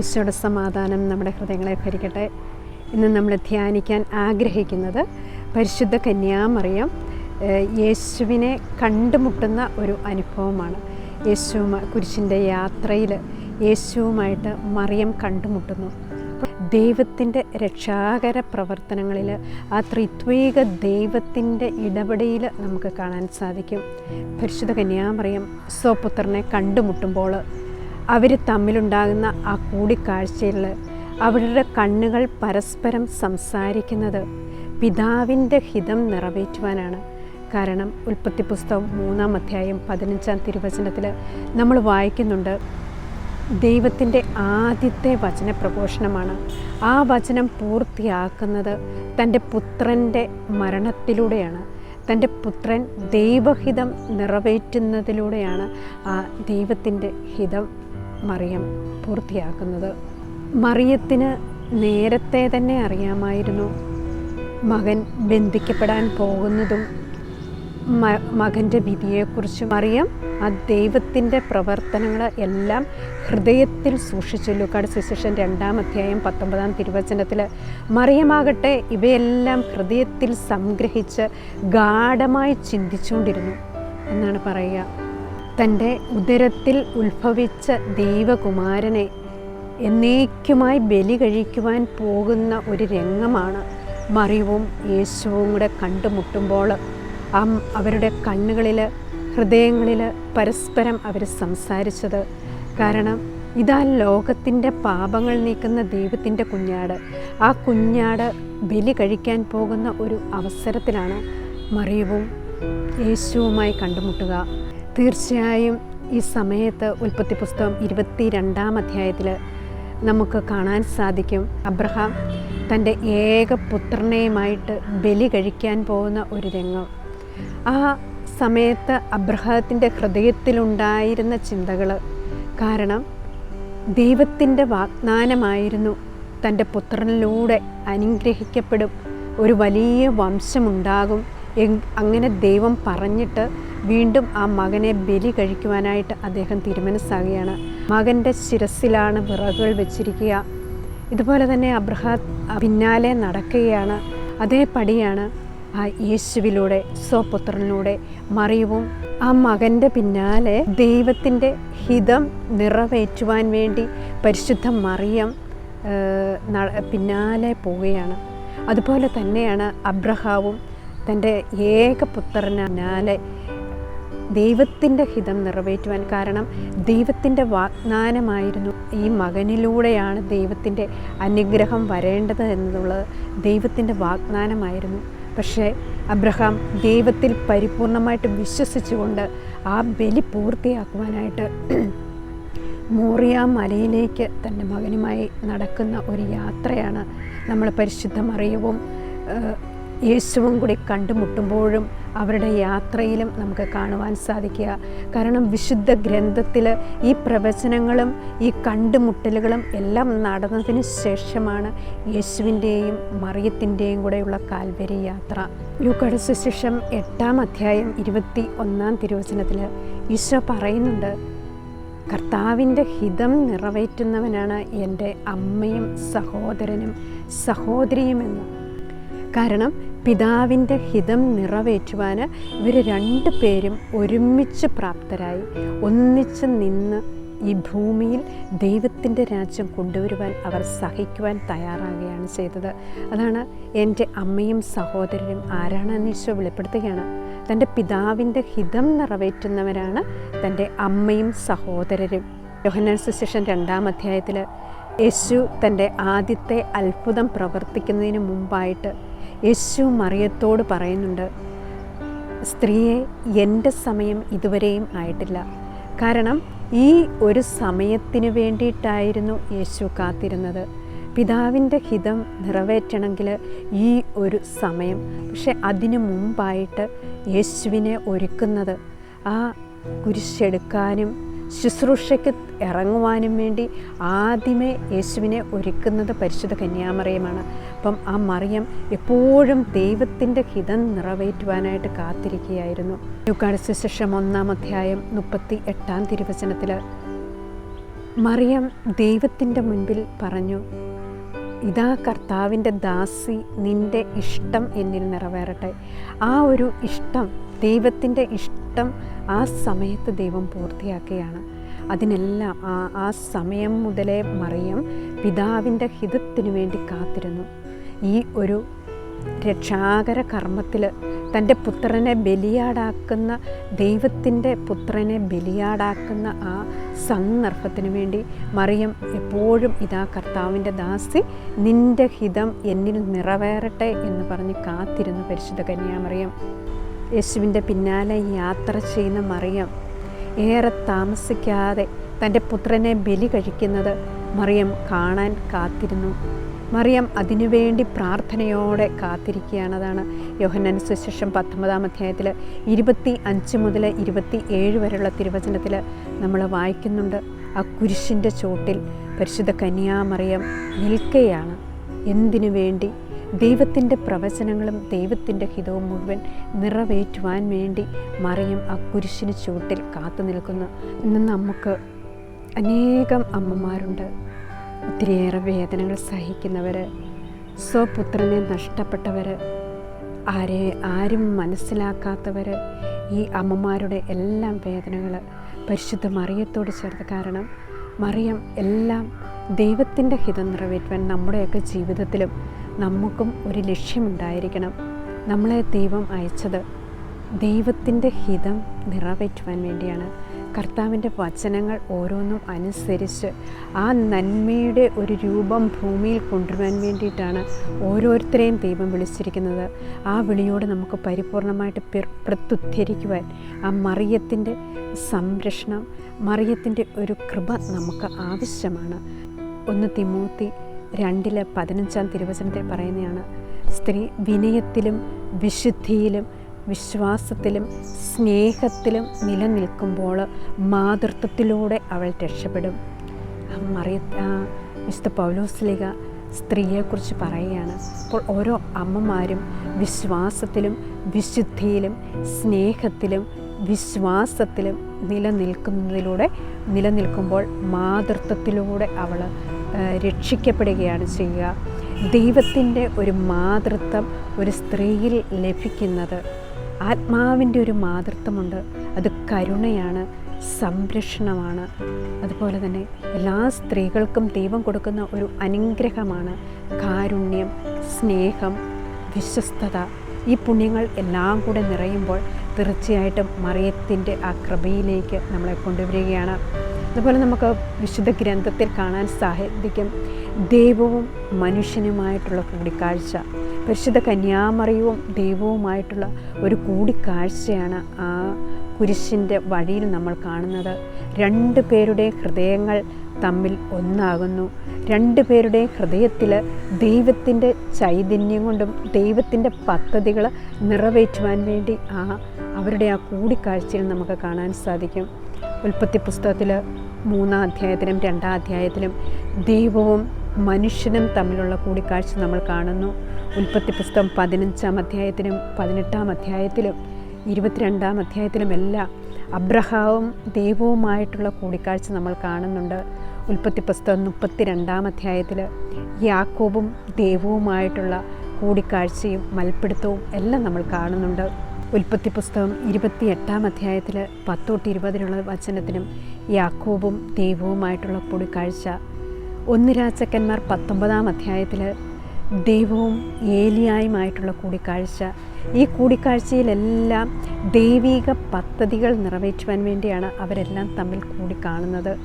ഈശോയുടെ സമാധാനം നമ്മുടെ ഹൃദയങ്ങളെ ഭരിക്കട്ടെ. ഇന്ന് നമ്മൾ ധ്യാനിക്കാൻ ആഗ്രഹിക്കുന്നത് പരിശുദ്ധ കന്യാമറിയം യേശുവിനെ കണ്ടുമുട്ടുന്ന ഒരു അനുഭവമാണ്. യേശു കുരിശിന്റെ യാത്രയിൽ യേശുവുമായിട്ട് മറിയം കണ്ടുമുട്ടുന്നു. ദൈവത്തിന്റെ രക്ഷാകര പ്രവർത്തനങ്ങളിൽ ആ ത്രിത്വീക ദൈവത്തിന്റെ ഇടപെടയിൽ നമുക്ക് കാണാൻ സാധിക്കും. പരിശുദ്ധ കന്യാമറിയം സ്വപുത്രനെ കണ്ടുമുട്ടുമ്പോൾ അവർ തമ്മിലുണ്ടാകുന്ന ആ കൂടിക്കാഴ്ചയിൽ അവരുടെ കണ്ണുകൾ പരസ്പരം സംസാരിക്കുന്നത് പിതാവിന്റെ ഹിതം നിറവേറ്റുവാനാണ്. കാരണം ഉൽപ്പത്തി പുസ്തകം മൂന്നാം അധ്യായം പതിനഞ്ചാം തിരുവചനത്തിൽ നമ്മൾ വായിക്കുന്നുണ്ട് ദൈവത്തിന്റെ ആദ്യത്തെ വചന പ്രഘോഷണമാണ് ആ വചനം പൂർത്തിയാക്കുന്നത് തന്റെ പുത്രന്റെ മരണത്തിലൂടെയാണ്. തന്റെ പുത്രൻ ദൈവഹിതം നിറവേറ്റുന്നതിലൂടെയാണ് ആ ദൈവത്തിന്റെ ഹിതം മറിയം പൂർത്തിയാക്കുന്നത്. മറിയത്തിന് നേരത്തെ തന്നെ അറിയാമായിരുന്നു. മകൻ ബന്ധിക്കപ്പെടാൻ പോകുന്നതും മകന്റെ വിധിയെക്കുറിച്ചും മറിയം ആ ദൈവത്തിന്റെ പ്രവർത്തനങ്ങൾ എല്ലാം ഹൃദയത്തിൽ സൂക്ഷിച്ചു. ലൂക്കാട് സുശേഷൻ രണ്ടാം അധ്യായം പത്തൊമ്പതാം തിരുവചനത്തിൽ മറിയമാകട്ടെ ഇവയെല്ലാം ഹൃദയത്തിൽ സംഗ്രഹിച്ച് ഗാഠമായി ചിന്തിച്ചുകൊണ്ടിരുന്നു എന്നാണ് പറയുക. തന്റെ ഉദരത്തിൽ ഉത്ഭവിച്ച ദൈവകുമാരനെ എന്നേക്കുമായി ബലി കഴിക്കുവാൻ പോകുന്ന ഒരു രംഗമാണ് മറിയവും യേശുവും കൂടെ കണ്ടുമുട്ടുമ്പോൾ അവരുടെ കണ്ണുകളിൽ ഹൃദയങ്ങളിൽ പരസ്പരം അവർ സംസാരിച്ചത്. കാരണം ഇതാ ലോകത്തിന്റെ പാപങ്ങൾ നീക്കുന്ന ദൈവത്തിന്റെ കുഞ്ഞാട്. ആ കുഞ്ഞാട് ബലി കഴിക്കാൻ പോകുന്ന ഒരു അവസരത്തിലാണ് മറിയവും യേശുവുമായി കണ്ടുമുട്ടുക. തീർച്ചയായും ഈ സമയത്ത് ഉൽപ്പത്തി പുസ്തകം ഇരുപത്തി രണ്ടാം അധ്യായത്തിൽ നമുക്ക് കാണാൻ സാധിക്കും. അബ്രഹാം തന്റെ ഏക പുത്രനെയുമായിട്ട് ബലി കഴിക്കാൻ പോകുന്ന ഒരു രംഗം. ആ സമയത്ത് അബ്രഹത്തിന്റെ ഹൃദയത്തിലുണ്ടായിരുന്ന ചിന്തകൾ കാരണം ദൈവത്തിന്റെ വാഗ്ദാനമായിരുന്നു തന്റെ പുത്രനിലൂടെ അനുഗ്രഹിക്കപ്പെടും. ഒരു വലിയ വംശമുണ്ടാകും അങ്ങനെ ദൈവം പറഞ്ഞിട്ട് വീണ്ടും ആ മകനെ ബലി കഴിക്കുവാനായിട്ട് അദ്ദേഹം തിരുമനസ്സാകുകയാണ്. മകന്റെ ശിരസിലാണ് വിറകുകൾ വെച്ചിരിക്കുക. ഇതുപോലെ തന്നെ അബ്രഹാ പിന്നാലെ നടക്കുകയാണ്. അതേ പടിയാണ് ആ യേശുവിലൂടെ സ്വപുത്രനിലൂടെ മറിയവും ആ മകന്റെ പിന്നാലെ ദൈവത്തിന്റെ ഹിതം നിറവേറ്റുവാൻ വേണ്ടി പരിശുദ്ധ മറിയം പിന്നാലെ പോവുകയാണ്. അതുപോലെ തന്നെയാണ് അബ്രഹാവും തന്റെ ഏക പിന്നാലെ ദൈവത്തിന്റെ ഹിതം നിറവേറ്റുവാൻ കാരണം ദൈവത്തിന്റെ വാഗ്ദാനമായിരുന്നു ഈ മകനിലൂടെയാണ് ദൈവത്തിന്റെ അനുഗ്രഹം വരേണ്ടത് എന്നുള്ളത്. ദൈവത്തിന്റെ വാഗ്ദാനമായിരുന്നു. പക്ഷേ അബ്രഹാം ദൈവത്തിൽ പരിപൂർണമായിട്ട് വിശ്വസിച്ചുകൊണ്ട് ആ ബലി പൂർത്തിയാക്കുവാനായിട്ട് മോറിയ മലയിലേക്ക് തന്റെ മകനുമായി നടക്കുന്ന ഒരു യാത്രയാണ് നമ്മൾ പരിശുദ്ധ മറിയവും യേശുവും കൂടി കണ്ടുമുട്ടുമ്പോഴും അവരുടെ യാത്രയിലും നമുക്ക് കാണുവാൻ സാധിക്കുക. കാരണം വിശുദ്ധ ഗ്രന്ഥത്തിൽ ഈ പ്രവചനങ്ങളും ഈ കണ്ടുമുട്ടലുകളും എല്ലാം നടന്നതിന് ശേഷമാണ് യേശുവിന്റെയും മറിയത്തിന്റെയും കൂടെയുള്ള കാൽവരി യാത്ര. ലൂക്കാട് സുശേഷം എട്ടാം അധ്യായം ഇരുപത്തി ഒന്നാം തിരുവചനത്തിൽ ഈശോ പറയുന്നുണ്ട് കർത്താവിന്റെ ഹിതം നിറവേറ്റുന്നവനാണ് എന്റെ അമ്മയും സഹോദരനും സഹോദരിയുമെന്ന്. കാരണം പിതാവിന്റെ ഹിതം നിറവേറ്റുവാൻ ഇവർ രണ്ടു പേരും ഒരുമിച്ച് പ്രാപ്തരായി. ഒന്നിച്ച് നിന്ന് ഈ ഭൂമിയിൽ ദൈവത്തിന്റെ രാജ്യം കൊണ്ടുവരുവാൻ അവർ സഹിക്കുവാൻ തയ്യാറാകുകയാണ് ചെയ്തത്. അതാണ് എന്റെ അമ്മയും സഹോദരനും ആരാണെന്ന് ഈശോ വെളിപ്പെടുത്തുകയാണ്. തന്റെ പിതാവിന്റെ ഹിതം നിറവേറ്റുന്നവരാണ് തന്റെ അമ്മയും സഹോദരരും. യോഹന്നാൻ സുശേഷൻ രണ്ടാം അധ്യായത്തിൽ യേശു തന്റെ ആദ്യത്തെ അത്ഭുതം പ്രവർത്തിക്കുന്നതിന് മുമ്പായിട്ട് യേശു മറിയത്തോട് പറയുന്നുണ്ട് സ്ത്രീയെ എന്റെ സമയം ഇതുവരെയും ആയിട്ടില്ല. കാരണം ഈ ഒരു സമയത്തിന് വേണ്ടിയിട്ടായിരുന്നു യേശു കാത്തിരുന്നത്. പിതാവിന്റെ ഹിതം നിറവേറ്റണമെങ്കിൽ ഈ ഒരു സമയം പക്ഷെ അതിനു മുമ്പായിട്ട് യേശുവിനെ ഒരുക്കുന്നത്. ആ കുരിശെടുക്കാനും ശുശ്രൂഷയ്ക്ക് ഇറങ്ങുവാനും വേണ്ടി ആദ്യമേ യേശുവിനെ ഒരുക്കുന്നത് പരിശുദ്ധ കന്യാമറിയമാണ്. അപ്പം ആ മറിയം എപ്പോഴും ദൈവത്തിന്റെ ഹിതം നിറവേറ്റുവാനായിട്ട് കാത്തിരിക്കുകയായിരുന്നു. ലുക്കാട് സുശേഷം ഒന്നാം അധ്യായം മുപ്പത്തി എട്ടാം തിരുവചനത്തിൽ മറിയം ദൈവത്തിന്റെ മുൻപിൽ പറഞ്ഞു ഇതാ കർത്താവിന്റെ ദാസി നിന്റെ ഇഷ്ടം എന്നിൽ നിറവേറട്ടെ. ആ ഒരു ഇഷ്ടം ദൈവത്തിന്റെ ഇഷ്ടം ആ സമയത്ത് ദൈവം പൂർത്തിയാക്കുകയാണ്. അതിനെല്ലാം ആ ആ സമയം മുതലേ മറിയം പിതാവിന്റെ ഹിതത്തിനു വേണ്ടി കാത്തിരുന്നു. ഈ ഒരു രക്ഷാകര കർമ്മത്തിൽ തന്റെ പുത്രനെ ബലിയാടാക്കുന്ന ദൈവത്തിന്റെ പുത്രനെ ബലിയാടാക്കുന്ന ആ സന്ദർഭത്തിന് വേണ്ടി മറിയം എപ്പോഴും ഇതാ കർത്താവിന്റെ ദാസി നിന്റെ ഹിതം എന്നിൽ നിറവേറട്ടെ എന്ന് പറഞ്ഞ് കാത്തിരുന്നു പരിശുദ്ധ കന്യാമറിയം. യേശുവിന്റെ പിന്നാലെ യാത്ര ചെയ്യുന്ന മറിയം ഏറെ താമസിക്കാതെ തന്റെ പുത്രനെ ബലി കഴിക്കുന്നത് മറിയം കാണാൻ കാത്തിരുന്നു. മറിയം അതിനുവേണ്ടി പ്രാർത്ഥനയോടെ കാത്തിരിക്കുകയാണ് അതാണ് യോഹന്നാൻ സുശേഷം പത്തൊമ്പതാം അധ്യായത്തിൽ ഇരുപത്തി അഞ്ച് മുതൽ ഇരുപത്തി ഏഴ് വരെയുള്ള തിരുവചനത്തിൽ നമ്മൾ വായിക്കുന്നുണ്ട് ആ കുരിശിന്റെ ചോട്ടിൽ പരിശുദ്ധ കന്യാമറിയം നിൽക്കുകയാണ് എന്തിനു വേണ്ടി ദൈവത്തിന്റെ പ്രവചനങ്ങളും ദൈവത്തിന്റെ ഹിതവും മുഴുവൻ നിറവേറ്റുവാൻ വേണ്ടി മറിയം ആ കുരിശിന് ചുവട്ടിൽ കാത്തു നിൽക്കുന്നു. ഇന്ന് നമുക്ക് അനേകം അമ്മമാരുണ്ട്. ഒത്തിരിയേറെ വേദനകൾ സഹിക്കുന്നവർ സ്വപുത്രനെ നഷ്ടപ്പെട്ടവർ ആരെ ആരും മനസ്സിലാക്കാത്തവർ ഈ അമ്മമാരുടെ എല്ലാം വേദനകൾ പരിശുദ്ധ മറിയത്തോട് ചേർത്ത് കാരണം മറിയം എല്ലാം ദൈവത്തിന്റെ ഹിതം നിറവേറ്റുവാൻ നമ്മുടെയൊക്കെ ജീവിതത്തിലും നമുക്കും ഒരു ലക്ഷ്യമുണ്ടായിരിക്കണം. നമ്മളെ ദൈവം അയച്ചത് ദൈവത്തിന്റെ ഹിതം നിറവേറ്റുവാൻ വേണ്ടിയാണ്. കർത്താവിന്റെ വചനങ്ങൾ ഓരോന്നും അനുസരിച്ച് ആ നന്മയുടെ ഒരു രൂപം ഭൂമിയിൽ കൊണ്ടുവരാൻ വേണ്ടിയിട്ടാണ് ഓരോരുത്തരെയും ദൈവം വിളിച്ചിരിക്കുന്നത്. ആ വിളിയോട് നമുക്ക് പരിപൂർണമായിട്ട് പ്രത്യുദ്ധരിക്കുവാൻ ആ മറിയത്തിന്റെ സംരക്ഷണം മറിയത്തിന്റെ ഒരു കൃപ നമുക്ക് ആവശ്യമാണ്. ഒന്ന് തിമൂത്തി രണ്ടിൽ പതിനഞ്ചാം തിരുവചനത്തിൽ പറയുന്നതാണ് സ്ത്രീ വിനയത്തിലും വിശുദ്ധിയിലും വിശ്വാസത്തിലും സ്നേഹത്തിലും നിലനിൽക്കുമ്പോൾ മാതൃത്വത്തിലൂടെ അവൾ രക്ഷപ്പെടും. മറിയ വിശുദ്ധ പൗലോസ്ലിക സ്ത്രീയെക്കുറിച്ച് പറയുകയാണ് അപ്പോൾ ഓരോ അമ്മമാരും വിശ്വാസത്തിലും വിശുദ്ധിയിലും സ്നേഹത്തിലും വിശ്വാസത്തിലും നിലനിൽക്കുന്നതിലൂടെ നിലനിൽക്കുമ്പോൾ മാതൃത്വത്തിലൂടെ അവൾ രക്ഷിക്കപ്പെടുകയാണ് ചെയ്യുക. ദൈവത്തിന്റെ ഒരു മാതൃത്വം ഒരു സ്ത്രീയിൽ ലഭിക്കുന്നത് ആത്മാവിന്റെ ഒരു മാതൃത്വമുണ്ട്. അത് കരുണയാണ് സംരക്ഷണമാണ്. അതുപോലെ തന്നെ എല്ലാ സ്ത്രീകൾക്കും ദൈവം കൊടുക്കുന്ന ഒരു അനുഗ്രഹമാണ് കാരുണ്യം സ്നേഹം വിശ്വസ്തത. ഈ പുണ്യങ്ങൾ എല്ലാം കൂടെ നിറയുമ്പോൾ തീർച്ചയായിട്ടും മറിയത്തിന്റെ ആ കൃപയിലേക്ക് നമ്മളെ കൊണ്ടുവരികയാണ്. അതുപോലെ നമുക്ക് വിശുദ്ധ ഗ്രന്ഥത്തിൽ കാണാൻ സാധിക്കും. ദൈവവും മനുഷ്യനുമായിട്ടുള്ള കൂടിക്കാഴ്ച പരിശുദ്ധ കന്യാമറിയവും ദൈവവുമായിട്ടുള്ള ഒരു കൂടിക്കാഴ്ചയാണ് ആ കുരിശിന്റെ വഴിയിൽ നമ്മൾ കാണുന്നത്. രണ്ട് പേരുടെ ഹൃദയങ്ങൾ തമ്മിൽ ഒന്നാകുന്നു. രണ്ട് പേരുടെ ഹൃദയത്തിൽ ദൈവത്തിന്റെ ചൈതന്യം കൊണ്ടും ദൈവത്തിന്റെ പദ്ധതികൾ നിറവേറ്റുവാൻ വേണ്ടി ആ അവരുടെ ആ കൂടിക്കാഴ്ചയിൽ നമുക്ക് കാണാൻ സാധിക്കും. ഉൽപ്പത്തി പുസ്തകത്തിൽ മൂന്നാം അധ്യായത്തിലും രണ്ടാം അധ്യായത്തിലും ദൈവവും മനുഷ്യനും തമ്മിലുള്ള കൂടിക്കാഴ്ച നമ്മൾ കാണുന്നു. ഉൽപ്പത്തി പുസ്തകം പതിനഞ്ചാം അധ്യായത്തിലും പതിനെട്ടാം അധ്യായത്തിലും ഇരുപത്തിരണ്ടാം അധ്യായത്തിലും എല്ലാം അബ്രഹാവും ദൈവവുമായിട്ടുള്ള കൂടിക്കാഴ്ച നമ്മൾ കാണുന്നുണ്ട്. ഉൽപ്പത്തി പുസ്തകം മുപ്പത്തി രണ്ടാം അധ്യായത്തിൽ യാക്കോബും ദൈവവുമായിട്ടുള്ള കൂടിക്കാഴ്ചയും മൽപ്പിടുത്തവും എല്ലാം നമ്മൾ കാണുന്നുണ്ട്. ഉൽപ്പത്തി പുസ്തകം ഇരുപത്തി എട്ടാം അധ്യായത്തിൽ പത്തോട്ട് ഇരുപതിനുള്ള വചനത്തിനും യാക്കോബും ദൈവവുമായിട്ടുള്ള കൂടിക്കാഴ്ച ഒന്ന് രാജക്കന്മാർ പത്തൊമ്പതാം അധ്യായത്തിൽ ദൈവവും ഏലിയായുമായിട്ടുള്ള കൂടിക്കാഴ്ച. ഈ കൂടിക്കാഴ്ചയിലെല്ലാം ദൈവിക പദ്ധതികൾ നിറവേറ്റുവാൻ വേണ്ടിയാണ് അവരെല്ലാം തമ്മിൽ കൂടിക്കാണുന്നത്.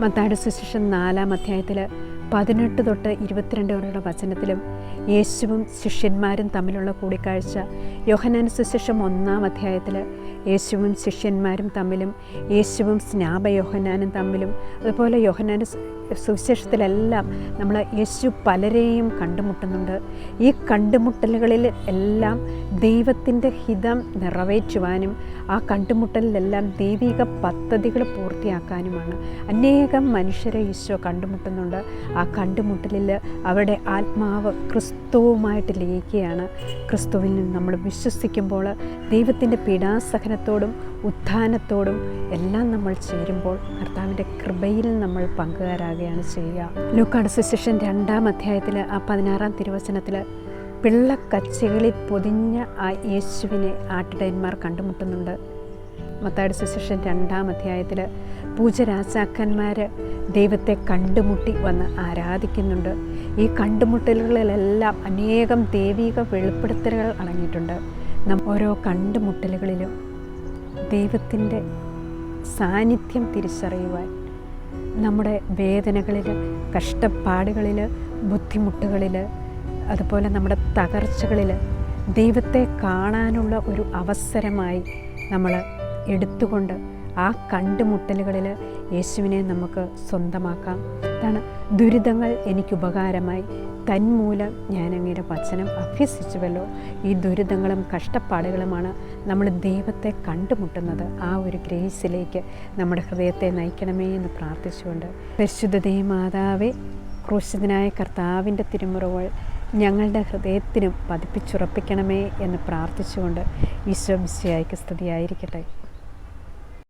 മത്താടി സുശേഷൻ നാലാം അധ്യായത്തിൽ പതിനെട്ട് തൊട്ട് ഇരുപത്തിരണ്ട് വരെയുള്ള വചനത്തിലും യേശുവും ശിഷ്യന്മാരും തമ്മിലുള്ള കൂടിക്കാഴ്ച. യോഹനാൻ സുശേഷം ഒന്നാം അധ്യായത്തിൽ യേശുവും ശിഷ്യന്മാരും തമ്മിലും യേശുവും സ്നാപ യോഹനാനും തമ്മിലും അതുപോലെ യോഹനാന സുവിശേഷത്തിലെല്ലാം നമ്മൾ യേശു പലരെയും കണ്ടുമുട്ടുന്നുണ്ട്. ഈ കണ്ടുമുട്ടലുകളിൽ എല്ലാം ദൈവത്തിന്റെ ഹിതം നിറവേറ്റുവാനും ആ കണ്ടുമുട്ടലിലെല്ലാം ദൈവിക പദ്ധതികൾ പൂർത്തിയാക്കാനുമാണ്. അനേകം മനുഷ്യരെ ഈശോ കണ്ടുമുട്ടുന്നുണ്ട്. ആ കണ്ടുമുട്ടലിൽ അവരുടെ ആത്മാവ് ക്രിസ്തുവുമായിട്ട് ലയിക്കുകയാണ്. ക്രിസ്തുവിൽ നിന്ന് നമ്മൾ വിശ്വസിക്കുമ്പോൾ ദൈവത്തിന്റെ പീഡാസഹന പുനരുത്ഥാനത്തോടും ഉത്ഥാനത്തോടും എല്ലാം നമ്മൾ ചേരുമ്പോൾ കർത്താവിന്റെ കൃപയിൽ നമ്മൾ പങ്കുകാരാകുകയാണ് ചെയ്യുക. ലൂക്കാട് സുശേഷൻ രണ്ടാം അധ്യായത്തിൽ ആ പതിനാറാം തിരുവചനത്തിൽ പിള്ളക്കച്ചകളിൽ പൊതിഞ്ഞ ആ യേശുവിനെ ആട്ടിടയന്മാർ കണ്ടുമുട്ടുന്നുണ്ട്. മത്താടി സുശേഷൻ രണ്ടാം അധ്യായത്തിൽ പൂജരാജാക്കന്മാർ ദൈവത്തെ കണ്ടുമുട്ടി വന്ന് ആരാധിക്കുന്നുണ്ട്. ഈ കണ്ടുമുട്ടലുകളിലെല്ലാം അനേകം ദൈവിക വെളിപ്പെടുത്തലുകൾ അടങ്ങിയിട്ടുണ്ട്. നാം ഓരോ കണ്ടുമുട്ടലുകളിലും ദൈവത്തിന്റെ സാന്നിധ്യം തിരിച്ചറിയുവാൻ നമ്മുടെ വേദനകളിൽ കഷ്ടപ്പാടുകളിൽ ബുദ്ധിമുട്ടുകളിൽ അതുപോലെ നമ്മുടെ തകർച്ചകളിൽ ദൈവത്തെ കാണാനുള്ള ഒരു അവസരമായി നമ്മൾ എടുത്തുകൊണ്ട് ആ കണ്ടുമുട്ടലുകളിൽ യേശുവിനെ നമുക്ക് സ്വന്തമാക്കാം. അതാണ് ദുരിതങ്ങൾ എനിക്ക് ഉപകാരമായി തന്മൂലം ഞാൻ അങ്ങയുടെ വചനം അഭ്യസിച്ചുവല്ലോ. ഈ ദുരിതങ്ങളും കഷ്ടപ്പാടുകളുമാണ് നമ്മൾ ദൈവത്തെ കണ്ടുമുട്ടുന്നത്. ആ ഒരു ഗ്രേസിലേക്ക് നമ്മുടെ ഹൃദയത്തെ നയിക്കണമേ എന്ന് പ്രാർത്ഥിച്ചുകൊണ്ട്. പരിശുദ്ധതേ മാതാവേ ക്രൂശിതനായ കർത്താവിന്റെ തിരുമുറവുകൾ ഞങ്ങളുടെ ഹൃദയത്തിനും പതിപ്പിച്ചുറപ്പിക്കണമേ എന്ന് പ്രാർത്ഥിച്ചുകൊണ്ട് ഈശോ മിശിയായിക്ക് സ്തുതിയായിരിക്കട്ടെ.